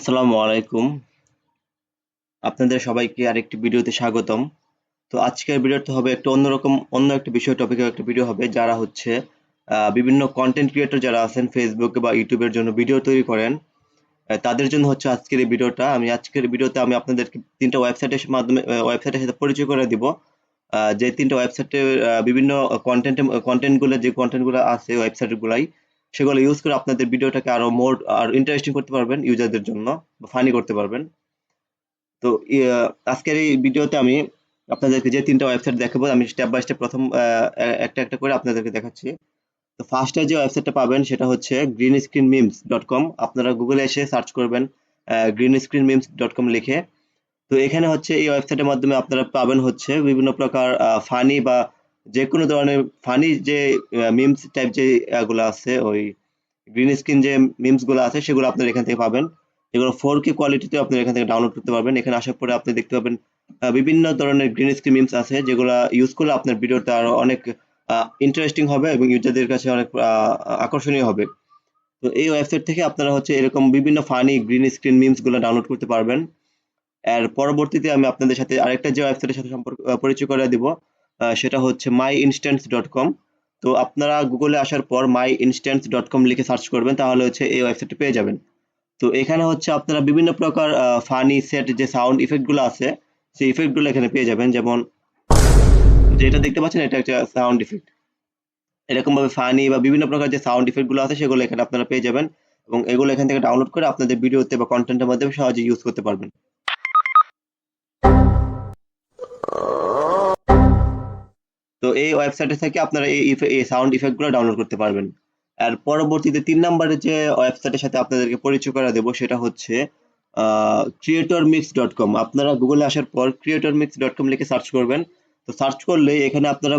আসসালামু আলাইকুম। আপনাদের সবাইকে আরেকটি ভিডিওতে স্বাগতম। তো আজকের ভিডিওটা হবে একটু অন্যরকম, অন্য একটা বিষয় টপিকের একটা ভিডিও হবে, যারা হচ্ছে বিভিন্ন কন্টেন্ট ক্রিয়েটর যারা আছেন ফেসবুকে বা ইউটিউবের জন্য ভিডিও তৈরি করেন তাদের জন্য হচ্ছে আজকের এই ভিডিওটা। আমি আজকের ভিডিওতে আমি আপনাদেরকে তিনটা ওয়েবসাইটের মাধ্যমে ওয়েবসাইটের সাথে পরিচয় করে দিব। যে তিনটা ওয়েবসাইটে বিভিন্ন কন্টেন্ট কন্টেন্টগুলো যে কন্টেন্টগুলো আছে ওয়েবসাইটগুলাই সেগুলো ইউজ করে আপনাদের ভিডিওটাকে আরও মোর আর ইন্টারেস্টিং করতে পারবেন ইউজারদের জন্য ফানি করতে পারবেন। তো আজকের এই ভিডিওতে আমি আপনাদেরকে যে তিনটা ওয়েবসাইট দেখাবো, আমি স্টেপ বাই স্টেপ প্রথম একটা একটা করে আপনাদেরকে দেখাচ্ছি। তো ফার্স্টে যে ওয়েবসাইটটা পাবেন, সেটা হচ্ছে green screen memes dot com আপনারা গুগলে এসে সার্চ করবেন green screen memes dot com লিখে। তো এখানে হচ্ছে এই ওয়েবসাইটের মাধ্যমে আপনারা পাবেন হচ্ছে বিভিন্ন প্রকার ফানি বা যে কোনো ধরনের ফানি যে মিমস টাইপ যে গুলো আছে, ওই গ্রিন স্ক্রিন যে মিমসগুলো আছে, সেগুলো আপনারা এখান থেকে পাবেন। এগুলো ফোর কে কোয়ালিটিতে আপনারা এখান থেকে ডাউনলোড করতে পারবেন। এখানে আসার পরে আপনি দেখতে পাবেন বিভিন্ন ধরনের গ্রিন স্ক্রিন মিমস আছে, যেগুলো ইউজ করলে আপনার ভিডিওটা আরও অনেক ইন্টারেস্টিং হবে এবং ইউজারদের কাছে অনেক আকর্ষণীয় হবে। তো এই ওয়েবসাইট থেকে আপনারা হচ্ছে এরকম বিভিন্ন ফানি গ্রিন স্ক্রিন মিমসগুলো ডাউনলোড করতে পারবেন। এর পরবর্তীতে আমি আপনাদের সাথে আরেকটা যে ওয়েবসাইটের সাথে সম্পর্ক পরিচয় করে দিব সেটা হচ্ছে মাই ইনস্ট্যান্স ডট কম তো আপনারা গুগলে আসার পর মাই ইনস্ট্যান্স ডট কম লিখে সার্চ করবেন, তাহলে হচ্ছে এই ওয়েবসাইটটা পেয়ে যাবেন। তো এখানে হচ্ছে আপনারা বিভিন্ন প্রকার ফানি সেট যে সাউন্ড ইফেক্টগুলো আছে, সেই ইফেক্টগুলো এখানে পেয়ে যাবেন। যেমন যেটা দেখতে পাচ্ছেন, এটা একটা সাউন্ড ইফেক্ট এরকম ভাবে ফানি বা বিভিন্ন প্রকার যে সাউন্ড ইফেক্টগুলো আছে, সেগুলো এখানে আপনারা পেয়ে যাবেন এবং এগুলো এখান থেকে ডাউনলোড করে আপনাদের ভিডিওতে বা কন্টেন্টের মাধ্যমে সহজে ইউজ করতে পারবেন। তো এই ওয়েবসাইটে থেকে আপনারা এই এই সাউন্ড ইফেক্টগুলো ডাউনলোড করতে পারবেন। আর পরবর্তীতে তিন নম্বরে যে ওয়েবসাইটের সাথে আপনাদেরকে পরিচয় করে দেবো, সেটা হচ্ছে ক্রিয়েটর মিক্স ডট কম আপনারা গুগলে আসার পর ক্রিয়েটর মিক্স ডট কম লিখে সার্চ করবেন। তো সার্চ করলে এখানে আপনারা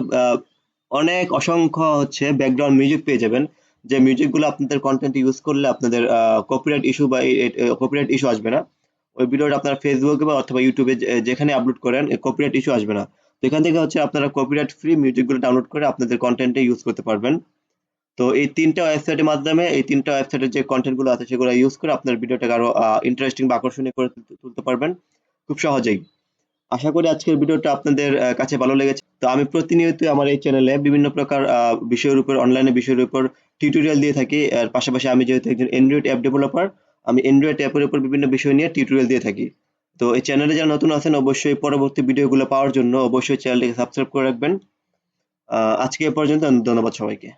অনেক অসংখ্য হচ্ছে ব্যাকগ্রাউন্ড মিউজিক পেয়ে যাবেন। যে মিউজিকগুলো আপনাদের কন্টেন্ট ইউজ করলে আপনাদের কপিরাইট ইস্যু বা কপিরাইট ইস্যু আসবে না। ওই ভিডিওটা আপনারা ফেসবুকে বা অথবা ইউটিউবে যেখানে আপলোড করেন কপিরাইট ইস্যু আসবে না। তো এখান থেকে হচ্ছে আপনারা কপিরাইট ফ্রি মিউজিকগুলো ডাউনলোড করে আপনাদের কন্টেন্টে ইউজ করতে পারবেন। তো এই তিনটা ওয়েবসাইটের মাধ্যমে, এই তিনটা ওয়েবসাইটের যে কন্টেন্টগুলো আছে সেগুলো ইউজ করে আপনার ভিডিওটাকে আরও ইন্টারেস্টিং বা আকর্ষণীয় করে তুলতে পারবেন খুব সহজেই। আশা করি আজকের ভিডিওটা আপনাদের কাছে ভালো লেগেছে। তো আমি প্রতিনিয়ত আমার এই চ্যানেলে বিভিন্ন প্রকার বিষয়ের উপর অনলাইনে বিষয়ের উপর টিউটোরিয়াল দিয়ে থাকি। আর পাশাপাশি আমি যেহেতু একজন অ্যান্ড্রয়েড অ্যাপ ডেভেলপার আমি অ্যান্ড্রয়েড অ্যাপের উপর বিভিন্ন বিষয় নিয়ে টিউটোরিয়াল দিয়ে থাকি। তো এই চ্যানেলে যারা নতুন আছেন, অবশ্যই পরবর্তী ভিডিওগুলো পাওয়ার জন্য অবশ্যই চ্যানেলটিকে সাবস্ক্রাইব করে রাখবেন। আজকে এ পর্যন্ত, ধন্যবাদ সবাইকে।